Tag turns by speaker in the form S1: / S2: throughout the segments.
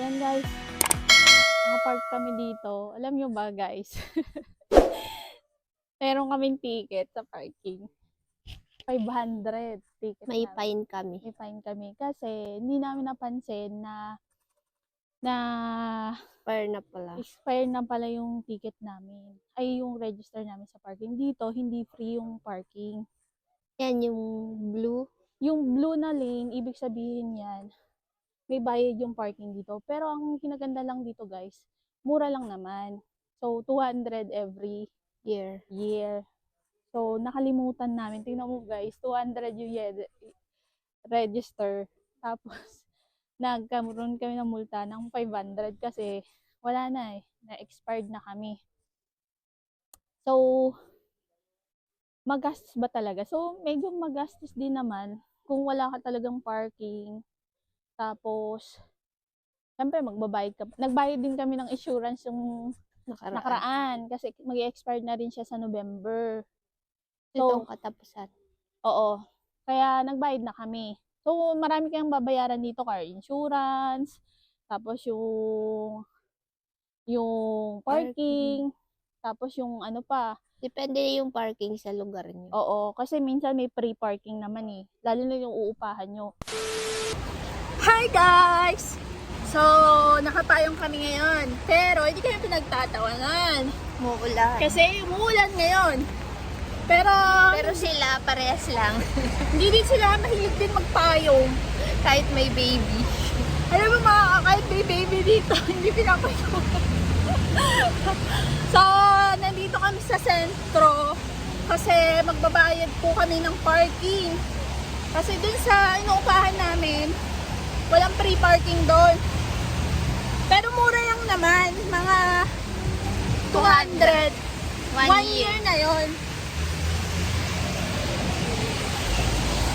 S1: Yan guys. Nakapark kami dito. Alam nyo ba guys? Meron kaming ticket sa parking. 500 ticket.
S2: May
S1: namin.
S2: fine kami.
S1: May fine kami. Kasi hindi namin napansin na na
S2: expire na pala.
S1: Expire na pala yung ticket namin. Ay, yung register namin sa parking. Dito, hindi free yung parking.
S2: Yan, yung blue.
S1: Yung blue na lane, ibig sabihin yan, may bayad yung parking dito. Pero ang kinaganda lang dito guys, mura lang naman. So, 200 every
S2: Year.
S1: year. So, nakalimutan namin. Tingnan mo guys, 200 yung register. Tapos, nagkaroon kami ng multa ng 500 kasi wala na eh. Na-expired na kami. So, magastos ba talaga? So, medyo magastos din naman kung wala ka talagang parking. Tapos, syempre magbabayad ka. Nagbayad din kami ng insurance yung
S2: Nakaraan.
S1: nakaraan kasi mag-expire na rin siya sa November.
S2: Itong katapusan.
S1: Oo. Kaya nagbayad na kami. So, marami kayong babayaran dito, car insurance, tapos yung yung parking, tapos yung ano pa.
S2: Depende yung parking sa lugar niyo.
S1: Oo, kasi minsan may free parking naman eh. Lalo na yung uupahan nyo. Hi guys! So, nakapayong kami ngayon. Pero, hindi kami pinagtatawanan.
S2: Muulan.
S1: Kasi umuulan ngayon. Pero,
S2: Pero sila, parehas lang.
S1: hindi din sila mahilig din magpayong.
S2: Kahit may baby.
S1: Alam mo mga kahit may baby dito, hindi pinapayong. so, nandito kami sa sentro kasi magbabayad po kami ng parking. Kasi dun sa inuupahan namin, walang free parking doon. Pero mura lang naman, mga 200.
S2: One,
S1: One
S2: year.
S1: year na yon.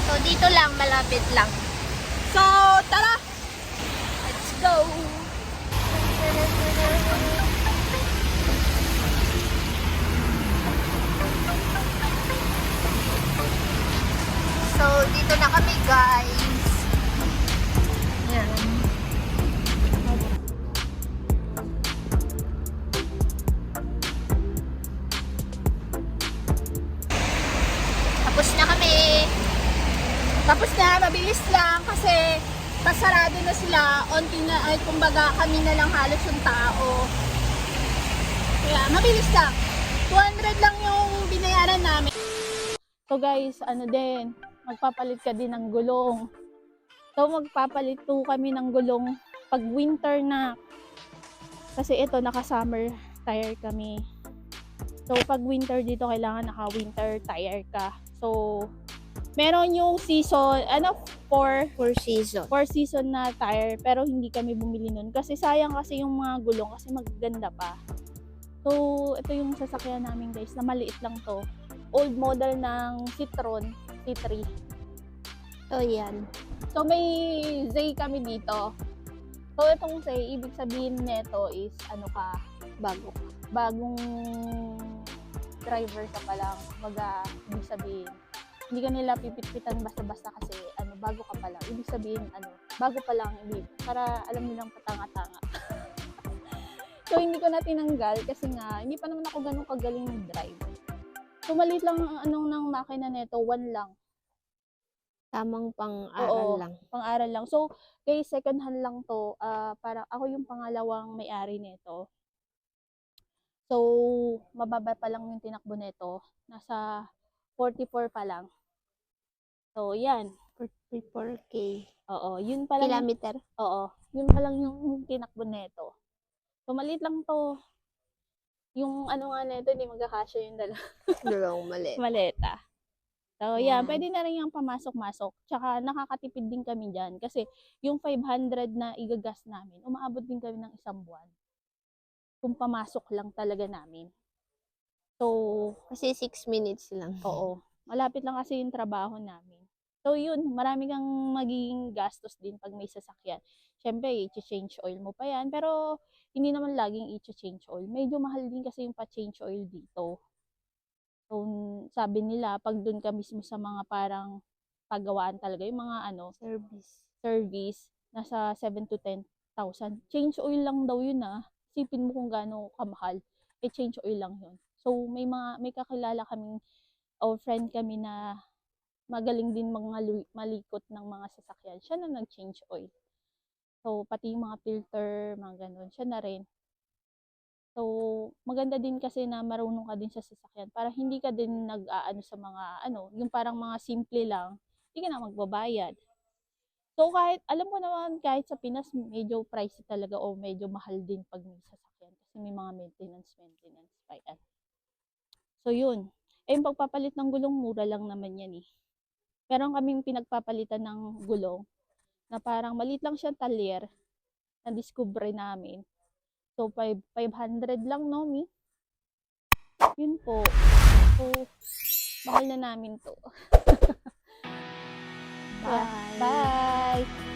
S2: So, dito lang, malapit lang.
S1: So, tara! Let's go!
S2: So, dito na kami, guys. Tapos na kami.
S1: Tapos na, mabilis lang kasi pasarado na sila. Onti na, ay kumbaga kami na lang halos yung tao. Kaya mabilis lang. 200 lang yung binayaran namin. So guys, ano din, magpapalit ka din ng gulong. So magpapalit po kami ng gulong pag winter na. Kasi ito, naka-summer tire kami. So pag winter dito, kailangan naka-winter tire ka. So, meron yung season, ano, for
S2: Four season.
S1: four season na tire pero hindi kami bumili nun kasi sayang kasi yung mga gulong kasi magaganda pa. So, ito yung sasakyan namin guys na maliit lang to. Old model ng Citroen C3.
S2: So, yan.
S1: So, may Zay kami dito. So, itong Zay, ibig sabihin nito is ano ka,
S2: Bago.
S1: bagong driver ka pa lang. Baga, ibig sabihin, hindi ka nila pipitpitan basta-basta kasi ano, bago ka pa lang. Ibig sabihin, ano, bago pa lang, ibig, para alam nilang patanga-tanga. so, hindi ko na tinanggal kasi nga, hindi pa naman ako ganun kagaling mag-drive. So, maliit lang ang anong ng makina nito, one lang.
S2: Tamang pang-aral
S1: Oo.
S2: lang.
S1: pang-aral lang. So, guys, second hand lang to. ah para ako yung pangalawang may-ari nito. So, mababa pa lang yung tinakbo nito. Nasa 44 pa lang. So, yan.
S2: 44K.
S1: Oo, yun pa lang.
S2: Kilometer.
S1: Oo, yun pa lang yung tinakbo nito. So, maliit lang to. Yung ano nga nito, hindi magkakasya yung dalawa.
S2: Dalawang mali.
S1: maleta. So, yan,
S2: Yan.
S1: pwede na rin yung pamasok-masok. Tsaka, nakakatipid din kami dyan. Kasi, yung 500 na igagas namin, umaabot din kami ng isang buwan. Kung pamasok lang talaga namin. So,
S2: Kasi 6 minutes lang.
S1: oo. Malapit lang kasi yung trabaho namin. So, yun, marami kang magiging gastos din pag may sasakyan. Siyempre, i-change oil mo pa yan. Pero, hindi naman laging i-change oil. Medyo mahal din kasi yung pa-change oil dito. So, sabi nila, pag doon ka mismo sa mga parang paggawaan talaga, yung mga ano,
S2: Service.
S1: service, nasa 7 to 10,000. Change oil lang daw yun ah. Sipin mo kung gaano kamahal. i-change oil lang yun. So, may mga, may kakilala kaming, or friend kami na magaling din mga malikot ng mga sasakyan. Siya na nag-change oil. So, pati yung mga filter, mga ganun, siya na rin. So, maganda din kasi na marunong ka din sa sasakyan para hindi ka din nag-aano sa mga, ano, yung parang mga simple lang, hindi ka na magbabayad. So, kahit, alam ko naman, kahit sa Pinas, medyo pricey talaga o medyo mahal din pag may sasakyan kasi may mga maintenance, maintenance pa yan. So, yun. Eh, yung pagpapalit ng gulong, mura lang naman yan eh. Meron kaming pinagpapalitan ng gulong na parang maliit lang siya talyer na discover namin. So, five- 500 lang, no, Mi? Yun po. So, mahal na namin to.
S2: Bye.
S1: Bye!